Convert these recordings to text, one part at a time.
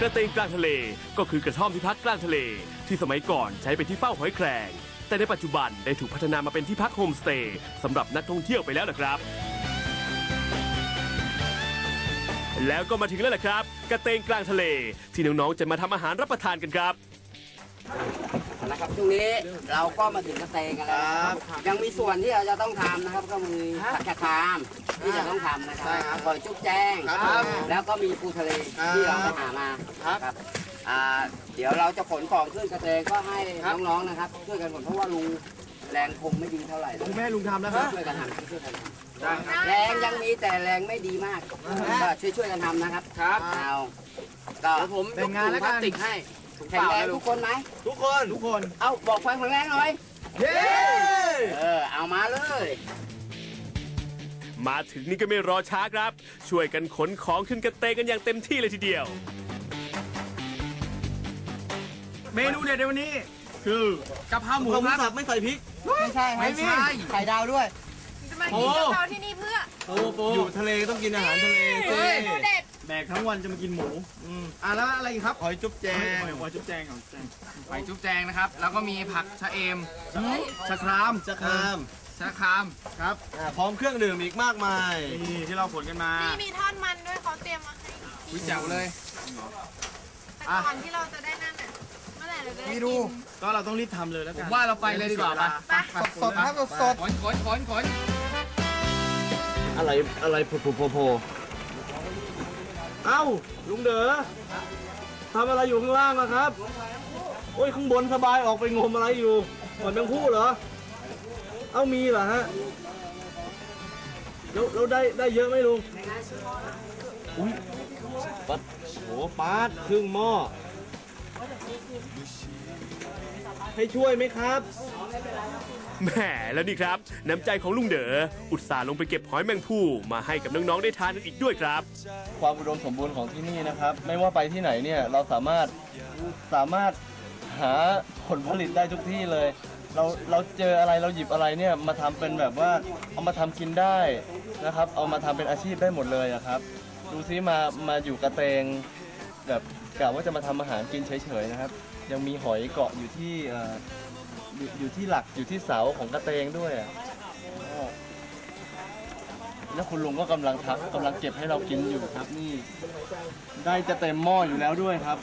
กระเตงกลางทะเลก็คือกระท่อมที่พักกลางทะเล ที่สมัยก่อนใช้เป็นที่เฝ้าหอยแครง แต่ในปัจจุบันได้ถูกพัฒนามาเป็นที่พักโฮมสเตย์สำหรับนักท่องเที่ยวไปแล้วนะครับ แล้วก็มาถึงแล้วแหละครับ กระเตงกลางทะเล ที่น้องๆจะมาทำอาหารรับประทานกันครับ นะครับช่วงนี้เราก็มาถึงกระเตงกันแล้วนะครับยังมีส่วนที่เราจะต้องทำนะครับ ก็มีผักกระคามที่จะต้องทำนะครับหอยจุ๊บแจ้งครับแล้วก็มีปูทะเลที่เราไปหามาครับอ่าเดี๋ยวเราจะขนของขึ้นกระเตงก็ให้น้องๆนะครับช่วยกันขนเพราะว่าลุงแรงคงไม่ดีเท่าไหร่คุณแม่ลุงทำแล้วครับช่วยกันทำช่วยกันทำ แรงยังมีแต่แรงไม่ดีมากก็ช่วยๆกันทำนะครับครับเอาก็ผมแบ่งงานแล้วกันพลาสติกให้แข็งแรงทุกคนไหมทุกคนทุกคนเอาบอกไฟแข็งแรงหน่อยเย้เออเอามาเลยมาถึงนี่ก็ไม่รอช้าครับ ช่วยกันขนของขึ้นกระเตงกันอย่างเต็มที่เลยทีเดียว เมนูเด็ดในวันนี้ คือกะเพราหมูสับไม่ใส่พริก ไม่ใช่ไม่ใช่ ไข่ดาวด้วยจะ มากินกะเพราที่นี่เพื่อโอ้โอยู่ทะเลต้องกินอาหารทะเลเฮ้ยเด็ดแบกทั้งวันจะมากินหมูอืมอะแล้วอะไรอีกครับหอยจุ๊บแจงหอยจุ๊บแจงหอยจุ๊บแจงหอยจุ๊บแจงนะครับ แล้วก็มีผักชะเอมชะครามชะครามชะครามครับอ่าพร้อมเครื่องดื่มอีกมากมายนี่ที่เราขนกันมานี่มีทอดมันด้วยเขาเตรียมมาให้วิจัวเลยแต่ก่อนที่เราจะได้นั่นน่ะเมื่อไหร่เราจะได้ไม่กิดูนก็เราต้องรีบทำเลยแล้วผกัมนว่าเราไปเลยดีกว่าไปไปสดครับสดขนขนขนขนขน อะไรอะไรโผล่โผล่โผล่เอ้าลุงเด๋อทำอะไรอยู่ข้างล่างอะครับ โอ้ยข้างบนสบายออกไปงมอะไรอยู่หอยแมงผู้เหรอ เอ้ามีเหรอฮะแล้วแล้วได้ได้เยอะไหมลุง อุ้ยปัดโหปาดครึ่งหม้อ ให้ช่วยไหมครับ แหมแล้วนี่ครับ น้ำใจของลุงเด๋ออุตส่าห์ลงไปเก็บหอยแมงภู่มาให้กับน้องๆได้ทานกันอีกด้วยครับ ความอุดมสมบูรณ์ของที่นี่นะครับ ไม่ว่าไปที่ไหนเนี่ยเราสามารถสามารถหาผลผลิตได้ทุกที่เลย เราเราเจออะไรเราหยิบอะไรเนี่ยมาทำเป็นแบบว่าเอามาทำกินได้นะครับ เอามาทำเป็นอาชีพได้หมดเลยอะครับ ดูซิมามาอยู่กระเตงแบบกะว่าจะมาทำอาหารกินเฉยๆนะครับ ยังมีหอยเกาะอยู่ที่เอ่อ อยู่อยู่ที่หลักอยู่ที่เสาของกระเตงด้วยอะอ้อแล้วคุณลุงก็กำลังทักกำลังเก็บให้เรากินอยู่ครับนี่ ได้จะเต็มหม้ออยู่แล้วด้วยครับ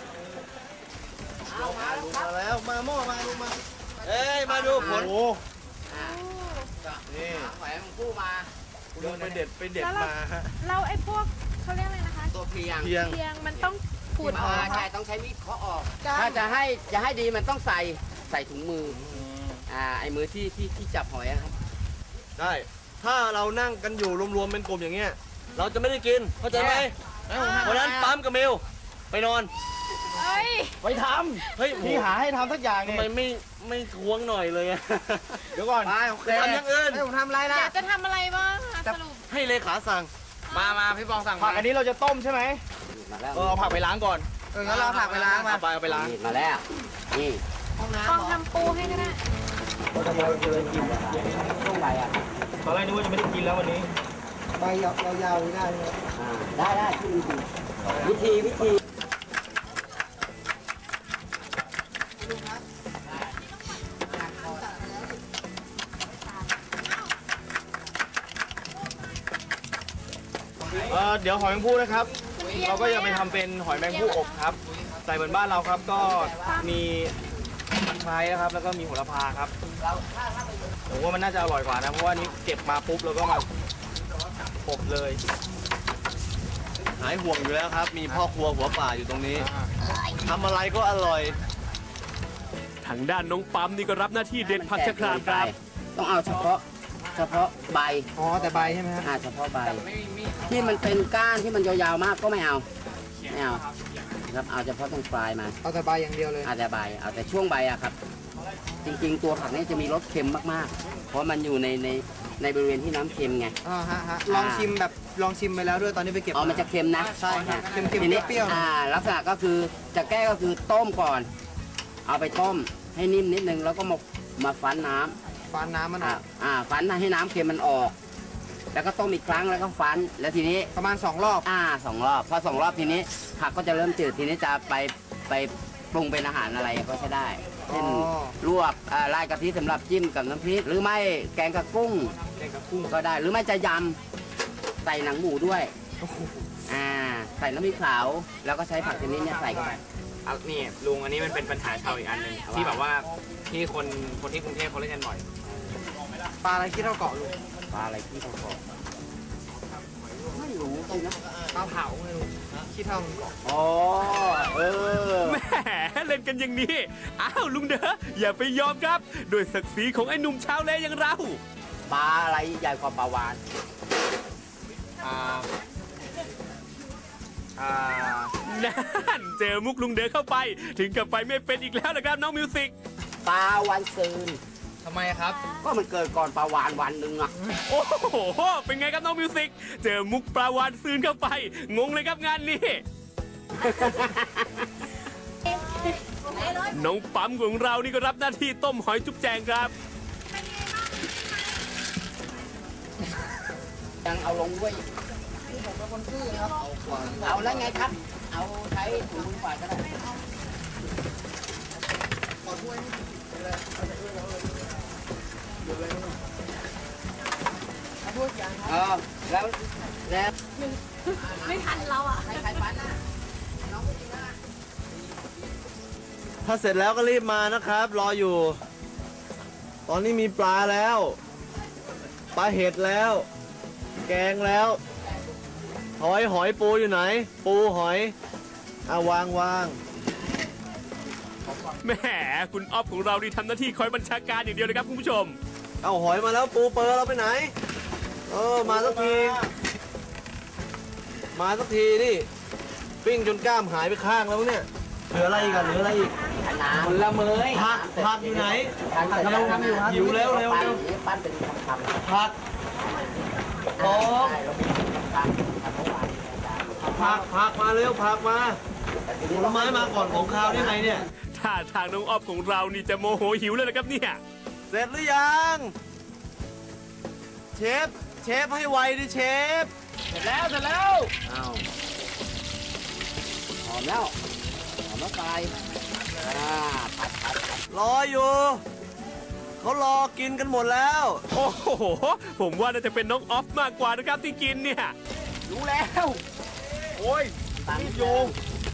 มาแล้วมาหม้อมาลุงมาเอ้ยมาดูผลโอ้อ่านี่หอยแมงผู้มาคุณลุงไปเด็ดไปเด็ดมาฮะเราไอ้พวกเขาเรียกอะไรนะคะตัวเพียงเพียงเพียงมันต้องขูดออกอ่าใช่ต้องใช้มีดเคาะออก ถ้าจะให้จะให้ดีมันต้องใส่ ใส่ถุงมือออ่าไอ้มือที่ที่ที่จับหอยอะครับ ได้ ถ้าเรานั่งกันอยู่รวมๆเป็นกลุ่มอย่างเงี้ย เราจะไม่ได้กิน เข้าใจไหมวันนั้นปั๊มกับมิวไปนอน เฮ้ย ไปทำเฮ้ยพี่หาให้ทำสักอย่างทำไมไม่ไม่ทวงหน่อยเลยอะ เดี๋ยวก่อน ไปทำอย่างอื่น ให้ผมทำอะไรล่ะ อยากจะทำอะไรบ้างอะสรุป ให้เลขาสั่ง มามาพี่ปองสั่งผักอันนี้เราจะต้มใช่ไหมมาแล้วเออเอาผักไปล้างก่อนเอองั้นเราผักไปล้างมา เอาไปเอาไปล้าง นี่มาแล้ว นี่ ฟองทำปูให้ก็ได้ต้องใบอะตอนแรกนึกว่าจะไม่ได้กินแล้ววันนี้อ่าได้ได้วิธีวิธีเออเดี๋ยวหอยแมงภู่นะครับ เราก็จะไปทำเป็นหอยแมงภู่อบครับใส่เหมือนบ้านเราครับก็มีตะ ไคร้นะครับ แล้วก็มีโหระพาครับผมว่ามันน่าจะอร่อยกว่านะ เพราะว่านี้เก็บมาปุ๊บแล้วก็มาอบเลย หายห่วงอยู่แล้วครับ มีพ่อครัวหัวป่าอยู่ตรงนี้ทำอะไรก็อร่อย ทางด้านน้องปั๊มนี่ก็รับหน้าที่เด็ดผักชะครามครับ ต้องเอาเฉพาะเฉพาะใบ อ๋อ แต่ใบใช่ไหมฮะอ่าเฉพาะใบ ที่มันเป็นก้านที่มันยาวๆมากก็ไม่เอา ไม่เอา ครับเอาเฉพาะตรงปลายมาเอาแต่ใบอย่างเดียวเลยเอาแต่ใบเอาแต่ช่วงใบอะครับ จริงๆ ตัวผักนี่จะมีรสเค็มมากๆ เพราะมันอยู่ในในในบริเวณที่น้ำเค็มไง อ่าฮะฮะลองชิมแบบลองชิมไปแล้วด้วยตอนนี้ไปเก็บอ๋อ มันจะเค็มนะใช่ครับอ่าเค็มๆทีนี้เปรี้ยวๆอ่า ลักษณะก็คือจะแก้ก็คือต้มก่อน เอาไปต้มให้นิ่มนิดนึงแล้วก็มามาฟันน้ำฟานน้ำมันออ่าอกอ่า ฟันให้น้ำเค็มมันออก แล้วก็ต้มอีกครั้งแล้วก็ฟัน แล้วทีนี้ประมาณสองรอบ อ่าสองรอบพอสองรอบทีนี้ผักก็จะเริ่มจืดทีนี้จะไปไปปรุงเป็นอาหารอะไรก็ใช้ได้เช่นอ๋อ ลวกอ่าราดกะทิสำหรับจิ้มกับน้ำพริกหรือไม่แกงกับกุ้งแกงกับกุ้งก็ได้ หรือไม่จะยำใส่หนังหมูด้วยอ่าใส่น้ำพริกขาวแล้วก็ใช้ผักชนิดเนี้ยใส่เข้าไปอะนี่ลุงอันนี้มันเป็นปัญหาชาวอีกอันหนึ่งที่แบบว่าที่คนคนที่กรุงเทพเขาเล่นกันบ่อยปลาอะไรที่เราเกาะลุง ปลาอะไรที่เขาบอกไม่รู้ตรงนะปลาเผาไงลุงขี้เท่ามันเกาะอ๋อเออแหมเล่นกันอย่างนี้ อ้าวลุงเด้ออย่าไปยอมครับ โดวยศักดิ์ศรีของไอ้หนุ่มชาวเลอย่างเรา ปลาอะไรใหญ่กว่าปลาวานอ่าอ่านั่นเจอมุกลุงเด้อเข้าไป ถึงกับไปไม่เป็นอีกแล้วนะครับน้องมิวสิกปลาวันซืน ทำไมครับ ก็มันเกิดก่อนปลาวานวันหนึ่งอะโอ้โห เป็นไงครับน้องมิวสิก เจอมุกปลาวานซืนเข้าไป งงเลยครับงานนี้ น้องปั๊มของเรานี่ก็รับหน้าที่ต้มหอยจุ๊บแจงครับ ยังเอาลงด้วยเอาแล้วไงครับ เอาใช้ถุงมือฝาดก็ได้เออ แล้วแล้วไม่ทันเราอะใครใครฟันนะถ้าเสร็จแล้วก็รีบมานะครับ รออยู่ ตอนนี้มีปลาแล้ว ปลาเห็ดแล้ว แกงแล้ว หอยหอยปูอยู่ไหน ปูหอยอาวางวางแหมคุณออฟของเรานี่ทำหน้าที่คอยบัญชาการอย่างเดียวเลยครับคุณผู้ชม เอาหอยมาแล้วปูเปอร์เราไปไหน เออมาสักที มาสักทีดิปิ้งจนกล้ามหายไปข้างแล้วเนี่ยเหลืออะไรอีกอะเหลืออะไรอีกน้ำละเมยผักผักอยู่ไหนทานเสร็จแล้วครับหิวแล้วเร็วเร็วปั้นเป็นคำๆผักสองใช่เราปั้นทำเมื่อวานผักผักมาเร็วผักมาผลไม้มาก่อนของข้าวได้ไงเนี่ยถ้าทางน้องออฟของเรานี่จะโมโหหิวเลยนะครับเนี่ย เสร็จหรือยัง เชฟ เชฟให้ไวดิเชฟ เสร็จแล้วเสร็จแล้วอ้าวหอมแล้วหอมแล้วไฟอ่าผัดผัดผัดรออยู่ เขารอกินกันหมดแล้ว โอ้โห ผมว่าน่าจะเป็นน้องออฟมากกว่านะครับที่กินเนี่ย รู้แล้ว โอ้ยตังรีบค์โยง